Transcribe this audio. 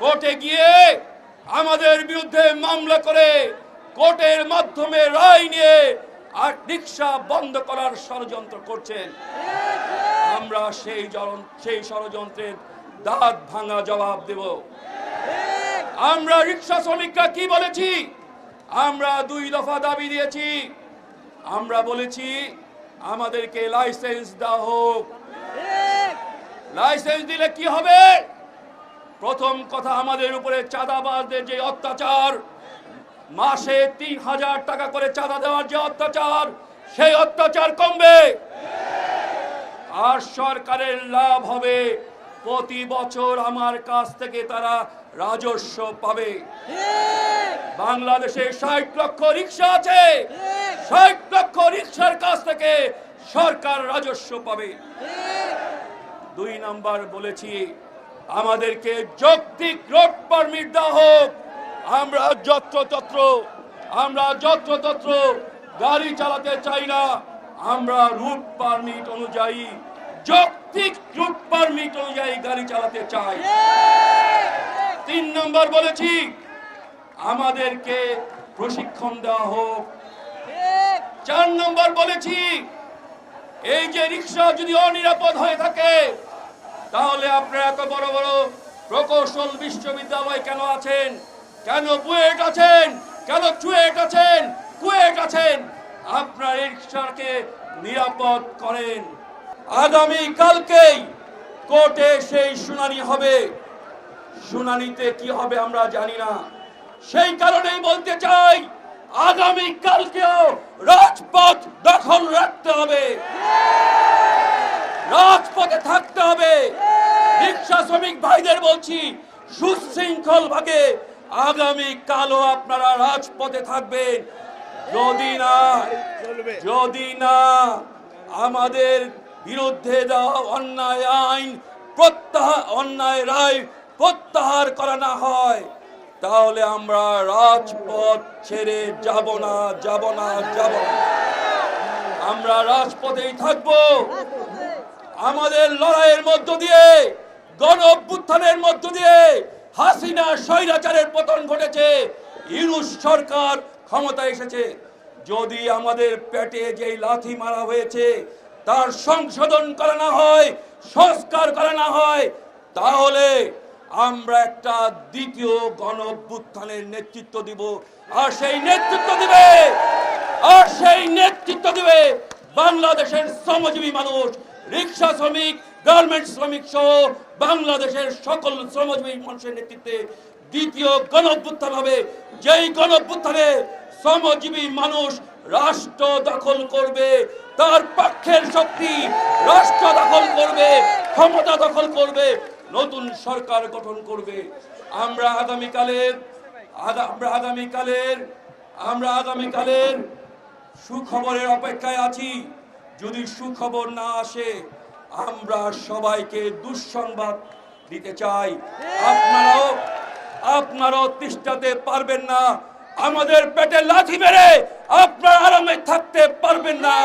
কোর্টে গিয়ে আমাদের বিরুদ্ধে মামলা করে কোর্টের মাধ্যমে রায় নিয়ে আর রিক্সা বন্ধ করার ষড়যন্ত্র করছেন। আমরা সেই সেই ষড়যন্ত্রের দাঁত ভাঙা জবাব দেব। আমরা রিক্সা শ্রমিকরা কি বলেছি? আমরা দুই দফা দাবি দিয়েছি। আমরা বলেছি, আমাদেরকে লাইসেন্স দেওয়া হোক। লাইসেন্স দিলে কি হবে? প্রথম কথা আমাদের উপরে চাঁদাবাজদের যে অত্যাচার, মাসে তিন হাজার টাকা করে চাঁদা দেওয়ার যে অত্যাচার, সেই অত্যাচার কমবে। আর সরকারের লাভ হবে, প্রতি বছর আমার কাছ থেকে তারা রাজস্ব পাবে। বাংলাদেশে ষাট লক্ষ রিক্সা আছে, ষাট লক্ষ রিক্সার কাছ থেকে সরকার রাজস্ব পাবে। দুই নাম্বার বলেছি আমাদেরকে যৌক্তিক রোড পারমিট দেওয়া হোক। আমরা যত্রতত্র আমরা যত্রতত্র গাড়ি চালাতে চাই না। আমরা রুট পারমিট অনুযায়ী, যৌক্তিক রুট পারমিট অনুযায়ী গাড়ি চালাতে চাই। তিন নম্বর বলেছি, আমাদেরকে প্রশিক্ষণ দেওয়া হোক। চার নম্বর বলেছি, এই যে রিক্সা যদি অনিরাপদ হয়ে থাকে তাহলে আপনারা এত বড় বড় প্রকৌশল বিশ্ববিদ্যালয় কেন আছেন? কেন বুয়েট আছেন? কেন চুয়েট আছেন? কুয়েট আছেন? আপনার রিক্সাকে নিরাপদ করেন। আগামী কালকেই কোর্টে সেই শুনানি হবে। শুনানিতে কি হবে আমরা জানি না। সেই কারণেই বলতে চাই, আগামী কালকেও রাজপথ দখল রাখতে হবে। রাজপথে থাকতে হবে। রিক্সা শ্রমিক ভাইদের বলছি সুশৃঙ্খল ভাবে আগামী কালও আপনারা রাজপথে থাকবেন। যদি না যদি না আমাদের বিরুদ্ধে দেওয়া অন্যায় আইন প্রত্যাহার অন্যায় রায় প্রত্যাহার করা না হয় তাহলে আমরা রাজপথ ছেড়ে যাব না যাব না যাব না। আমরা রাজপথেই থাকব। আমাদের লড়াইয়ের মধ্য দিয়ে, গণ অভ্যুত্থানের মধ্য দিয়ে হাসিনা স্বৈরাচারের পতন ঘটেছে। ইউনুস সরকার ক্ষমতায় এসেছে। যদি আমাদের পেটে যেই লাথি মারা হয়েছে, তার সংশোধন করা না হয়, সংস্কার করা না হয়, তাহলে আমরা একটা দ্বিতীয় গণ অভ্যুত্থানের নেতৃত্ব দিব। আর সেই নেতৃত্ব দিবে, আর সেই নেতৃত্ব দিবে বাংলাদেশের শ্রমজীবী মানুষ। রিক্সা শ্রমিক গার্মেন্ট শ্রমিক সহ বাংলাদেশের সকল শ্রমজীবী মানুষের নেতৃত্বে দ্বিতীয় গণ অভ্যুত্থান হবে। যেই গণ অভ্যুত্থানে শ্রমজীবী মানুষ রাষ্ট্র দখল করবে, তার পক্ষের শক্তি রাষ্ট্র দখল করবে, ক্ষমতা দখল করবে, নতুন সরকার গঠন করবে। আমরা আগামীকালের আমরা আগামীকালের আমরা আগামীকালের সুখবরের অপেক্ষায় আছি। যদি সুখবর না আসে, আমরা সবাইকে দুঃসংবাদ দিতে চাই। আপনারাও আপনারাও তিষ্ঠাতে পারবেন না। আমাদের পেটে লাথি মেরে আপনারা আরামে থাকতে পারবেন না।